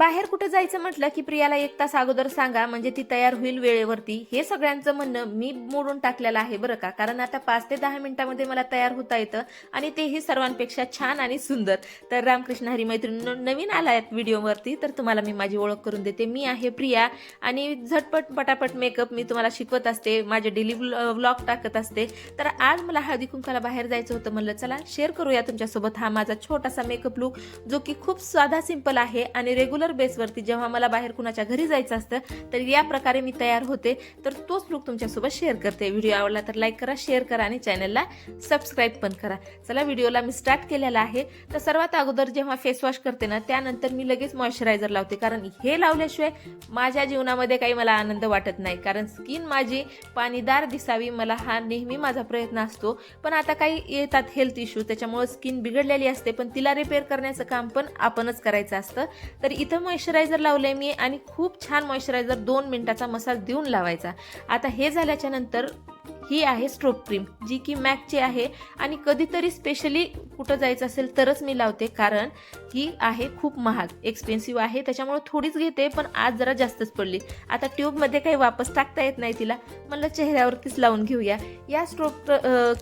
बाहेर कुठे जायचं म्हटलं की प्रियाला एक तास अगोदर सांगा म्हणजे ती तयार होईल वेळेवरती. हे सगळ्यांचं म्हणणं मी मोडून टाकलेलं आहे बरं का. कारण आता पाच ते दहा मिनिटामध्ये मला तयार होता येतं आणि तेही सर्वांपेक्षा छान आणि सुंदर. तर रामकृष्ण हरी मैत्रीण नवीन आला आहेत व्हिडिओवरती तर तुम्हाला मी माझी ओळख करून देते. मी आहे प्रिया आणि झटपट पटापट मेकअप मी तुम्हाला शिकवत असते. माझे डेली व्लॉग टाकत असते. तर आज मला हळदी कुंकाला बाहेर जायचं होतं म्हणलं चला शेअर करूया तुमच्यासोबत हा माझा छोटासा मेकअप लुक जो की खूप साधा सिंपल आहे आणि रेग्युलर बेसवरती जेव्हा मला बाहेर कुणाच्या घरी जायचं असतं तर या प्रकारे मी तयार होते. तर तोच लुक तुमच्यासोबत शेअर करते. व्हिडिओ आवडला तर लाईक करा शेअर करा आणि चॅनलला सबस्क्राईब पण करा. चला व्हिडिओला मी स्टार्ट केलेला आहे. तर सर्वात अगोदर जेव्हा फेसवॉश करते ना त्यानंतर मी लगेच मॉइश्चरायझर लावते. कारण हे लावल्याशिवाय माझ्या जीवनामध्ये काही मला आनंद वाटत नाही. कारण स्किन माझी पाणीदार दिसावी मला हा नेहमी माझा प्रयत्न असतो. पण आता काही येतात हेल्थ इश्यू त्याच्यामुळे स्किन बिघडलेली असते. पण तिला रिपेअर करण्याचं काम पण आपणच करायचं असतं. तर इथं मॉइश्चरायझर लावलंय मी आणि खूप छान मॉइश्चरायझर दोन मिनिटाचा मसाज देऊन लावायचा. आता हे झाल्याच्यानंतर ही आहे स्ट्रोप क्रीम जी की मॅकची आहे आणि कधीतरी स्पेशली कुठं जायचं असेल तरच मी लावते कारण ही आहे खूप महाग एक्सपेन्सिव्ह आहे त्याच्यामुळे थोडीच घेते पण आज जरा जास्तच पडली. आता ट्यूबमध्ये काही वापस टाकता येत नाही तिला म्हणलं चेहऱ्यावरतीच लावून घेऊया. या स्ट्रोक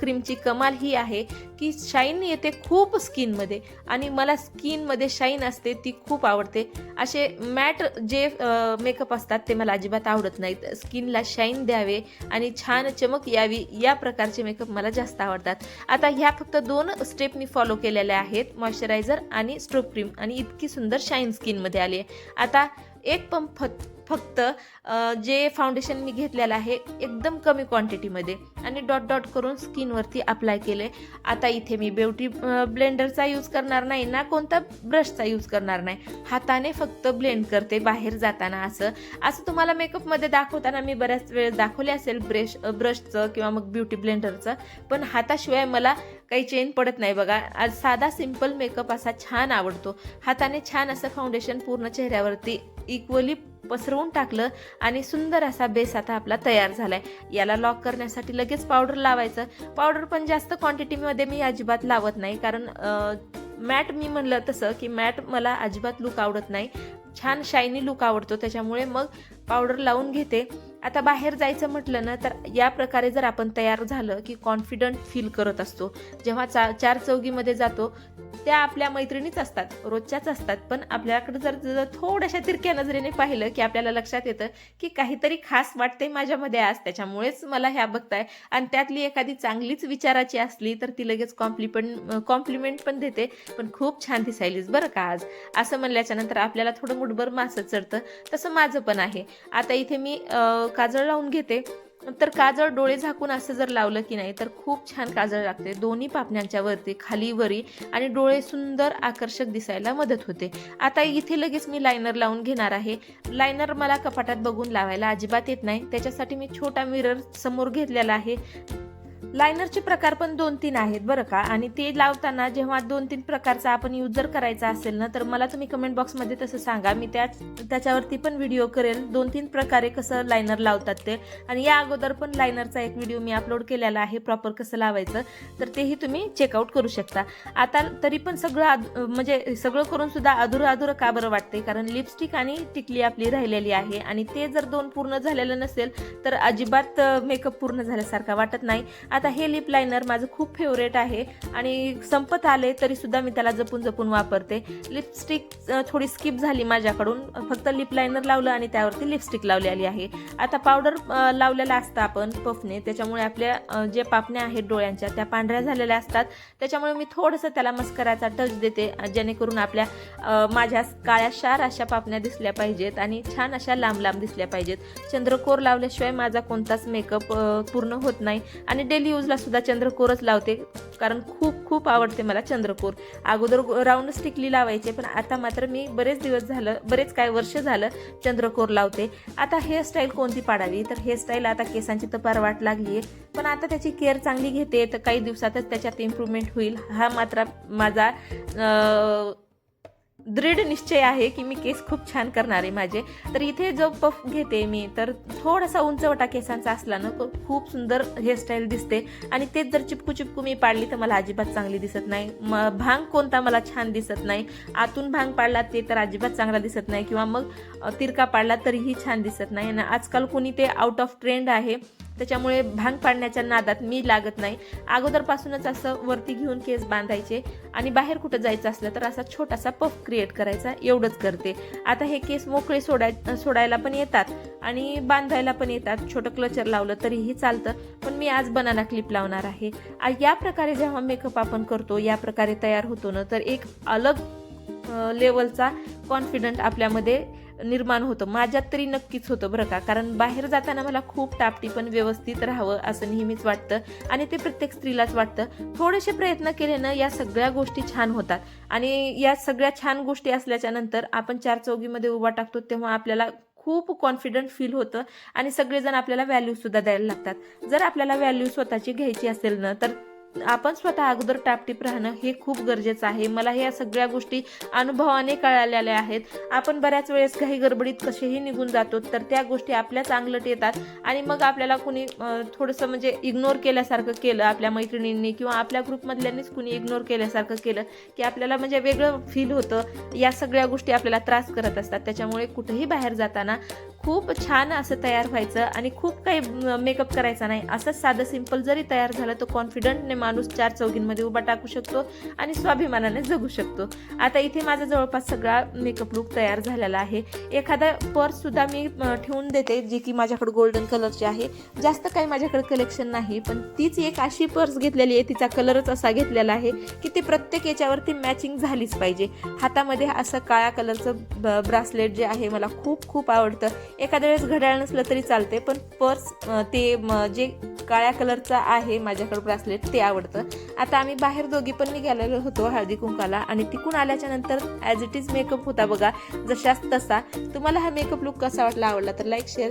क्रीमची कमाल ही आहे की शाईन येते खूप स्किनमध्ये आणि मला स्किनमध्ये शाईन असते ती खूप आवडते. असे मॅट जे मेकअप असतात ते मला अजिबात आवडत नाहीत. स्किनला शाईन द्यावे आणि छान चमक यावी या प्रकारचे मेकअप मला जास्त आवडतात. आता ह्या फक्त दोन स्टेप मी फॉलो केलेल्या आहेत मॉइश्चरायझर आणि स्ट्रोप क्रीम आणि इतकी सुंदर शाईन स्किनमध्ये आली आहे. आता एक पंप फक्त जे फाउंडेशन मी घेतलेलं आहे एकदम कमी क्वांटिटीमध्ये आणि डॉट डॉट करून स्किनवरती अप्लाय केले. आता इथे मी ब्युटी ब्लेंडरचा यूज करणार नाही ना कोणता ब्रशचा यूज करणार नाही. हाताने फक्त ब्लेंड करते बाहेर जाताना असं. असं तुम्हाला मेकअपमध्ये दाखवताना मी बऱ्याच वेळेस दाखवले असेल ब्रश ब्रशचं किंवा मग ब्युटी ब्लेंडरचं पण हाताशिवाय मला काही चेन पडत नाही बघा. आज साधा सिंपल मेकअप असा छान आवडतो. हाताने छान असं फाउंडेशन पूर्ण चेहऱ्यावरती इक्वली पसरवून टाकलं आणि सुंदर असा बेस आता आपला तयार झालाय. याला लॉक करण्यासाठी लगेच पावडर लावायचं. पावडर पण जास्त क्वांटिटीमध्ये मी अजिबात लावत नाही कारण मॅट मी म्हणलं तसं की मॅट मला अजिबात लुक आवडत नाही. छान शायनी लुक आवडतो. त्याच्यामुळे मग पावडर लावून घेते. आता बाहेर जायचं म्हटलं ना तर या प्रकारे जर आपण तयार झालं की कॉन्फिडंट फील करत असतो जेव्हा चा चार चौगीमध्ये जातो त्या आपल्या मैत्रिणीच असतात रोजच्याच असतात पण आपल्याकडे जर जर थोड्याशा तिरक्या नजरेने पाहिलं की आपल्याला लक्षात येतं की काहीतरी खास वाटते माझ्यामध्ये आज त्याच्यामुळेच मला ह्या बघताय. आणि त्यातली एखादी चांगलीच विचाराची असली तर ती लगेच कॉम्प्लिमेंट कॉम्प्लिमेंट पण देते पण खूप छान दिसायलीस बरं का आज. असं म्हणल्याच्यानंतर आपल्याला थोडं मुठभर मासं चढतं तसं माझं पण आहे. आता इथे मी काजळ लावून घेते. तर काजळ डोळे झाकून असं जर लावलं की नाही तर खूप छान काजळ लागते. दोन्ही पापण्यांच्या वरती खाली वरी आणि डोळे सुंदर आकर्षक दिसायला मदत होते. आता इथे लगेच मी लायनर लावून घेणार आहे. लायनर मला कपाटात बघून लावायला अजिबात येत नाही. त्याच्यासाठी मी छोटा मिरर समोर घेतलेला आहे. लायनरचे प्रकार पण दोन तीन आहेत बरं का? आणि ते लावताना जेव्हा दोन तीन प्रकारचा आपण यूज जर करायचा असेल ना तर मला तुम्ही कमेंट बॉक्समध्ये तसं सांगा. मी त्या त्याच्यावरती पण व्हिडिओ करेल. दोन तीन प्रकारे कसं लायनर लावतात ते. आणि या अगोदर पण लायनरचा एक व्हिडिओ मी अपलोड केलेला आहे प्रॉपर कसं लावायचं तर तेही तुम्ही चेकआउट करू शकता. आता तरी पण सगळं म्हणजे सगळं करून सुद्धा अधुरं अधुरं का बरं वाटते कारण लिपस्टिक आणि टिकली आपली राहिलेली आहे. आणि ते जर दोन पूर्ण झालेलं नसेल तर अजिबात मेकअप पूर्ण झाल्यासारखा वाटत नाही. आता हे लिप लायनर माझं खूप फेवरेट आहे. आणि संपत आले तरी सुद्धा मी त्याला जपून जपून वापरते. लिपस्टिक थोडी स्किप झाली माझ्याकडून. फक्त लिप लायनर लावलं आणि त्यावरती लिपस्टिक लावलेली आहे. आता पावडर लावलेला असतं आपण पफने त्याच्यामुळे आपल्या जे पापण्या आहेत डोळ्यांच्या त्या पांढऱ्या झालेल्या असतात. त्याच्यामुळे मी थोडंसं त्याला मस्कराचा टच देते जेणेकरून आपल्या माझ्या काळ्या शार अशा पापण्या दिसल्या पाहिजेत आणि छान अशा लांब लांब दिसल्या पाहिजेत. चंद्रकोर लावल्याशिवाय माझा कोणताच मेकअप पूर्ण होत नाही. आणि डेली यूजला सुद्धा चंद्रकोरच लावते कारण खूप खूप आवडते मला चंद्रकोर. अगोदर राऊंड स्टिकली लावायचे पण आता मात्र मी बरेच दिवस झालं बरेच काय वर्ष झालं चंद्रकोर लावते. आता हेअरस्टाईल कोणती पाडावी? तर हेअरस्टाईल आता केसांची तर वाट लागली आहे पण आता त्याची केअर चांगली घेते तर काही दिवसातच त्याच्यात इम्प्रूव्हमेंट होईल. हा मात्र माझा दृढ निश्चय आहे की मी केस खूप छान करणार आहे माझे. तर इथे जो पफ घेते मी तर थोडासा उंचवटा केसांचा असला ना खूप सुंदर हेअरस्टाईल दिसते. आणि तेच जर चिपकू चिपकू मी पाडली तर मला अजिबात चांगली दिसत नाही. म भांग कोणता मला छान दिसत नाही. आतून भांग पाडला ते तर अजिबात चांगला दिसत नाही. किंवा मग तिरका पाडला तरीही छान दिसत नाही. आणि आजकाल कोणी ते आउट ऑफ ट्रेंड आहे. त्याच्यामुळे भांग पाडण्याच्या नादात मी लागत नाही. अगोदरपासूनच असं वरती घेऊन केस बांधायचे आणि बाहेर कुठं जायचं असलं तर असा छोटासा पफ क्रिएट करायचा एवढंच करते. आता हे केस मोकळे सोडाय सोडायला पण येतात आणि बांधायला पण येतात. छोटं क्लचर लावलं तरीही चालतं पण मी आज बनाना क्लिप लावणार आहे. या प्रकारे जेव्हा मेकअप आपण करतो या प्रकारे तयार होतो ना तर एक अलग लेवलचा कॉन्फिडंट आपल्यामध्ये निर्माण होतं. माझ्यात तरी नक्कीच होतं बरं का. कारण बाहेर जाताना मला खूप टापटी पण व्यवस्थित राहावं असं नेहमीच वाटतं आणि ते प्रत्येक स्त्रीलाच वाटतं. थोडेसे प्रयत्न केले ना या सगळ्या गोष्टी छान होतात. आणि या सगळ्या छान गोष्टी असल्याच्या नंतर आपण चार चौकीमध्ये उभा टाकतो तेव्हा आपल्याला खूप कॉन्फिडंट फील होतं आणि सगळेजण आपल्याला व्हॅल्यू सुद्धा द्यायला लागतात. जर आपल्याला व्हॅल्यू स्वतःची घ्यायची असेल ना तर आपण स्वतः अगोदर टापटीप राहणं हे खूप गरजेचं आहे. मला ह्या सगळ्या गोष्टी अनुभवाने कळालेल्या आहेत. आपण बऱ्याच वेळेस काही गडबडीत कसेही निघून जातो तर त्या गोष्टी आपल्याच अंगलट येतात. आणि मग आपल्याला कुणी थोडंसं म्हणजे इग्नोर केल्यासारखं केलं आपल्या मैत्रिणींनी किंवा आपल्या ग्रुपमधल्यांनीच कुणी इग्नोर केल्यासारखं केलं की आपल्याला म्हणजे वेगळं फील होतं. या सगळ्या गोष्टी आपल्याला त्रास करत असतात. त्याच्यामुळे कुठेही बाहेर जाताना खूप छान असं तयार व्हायचं आणि खूप काही मेकअप करायचा नाही. असंच साधं सिंपल जरी तयार झालं तर कॉन्फिडंटने माणूस चार चौघींमध्ये उभा टाकू शकतो आणि स्वाभिमानाने जगू शकतो. आता इथे माझा जवळपास सगळा मेकअप लुक तयार झालेला आहे. एखादा पर्ससुद्धा मी ठेवून देते जी की माझ्याकडे गोल्डन कलरची आहे. जास्त काही माझ्याकडे कलेक्शन नाही पण तीच एक अशी पर्स घेतलेली आहे तिचा कलरच असा घेतलेला आहे की ती प्रत्येक याच्यावरती मॅचिंग झालीच पाहिजे. हातामध्ये असं काळ्या कलरचं ब्रासलेट जे आहे मला खूप खूप आवडतं. एखाद्या वेळेस घड्याळ नसलं तरी चालते पण पर्स ते जे काळ्या कलरचा आहे माझ्याकडे ब्रासलेट ते आवडतं. आता आम्ही बाहेर दोघी पण निघालेलो होतो हळदी कुंकाला आणि तिकून आल्याच्यानंतर ॲज इट इज मेकअप होता बघा जशाच तसा. तुम्हाला हा मेकअप लुक कसा वाटला आवडला तर लाईक शेअर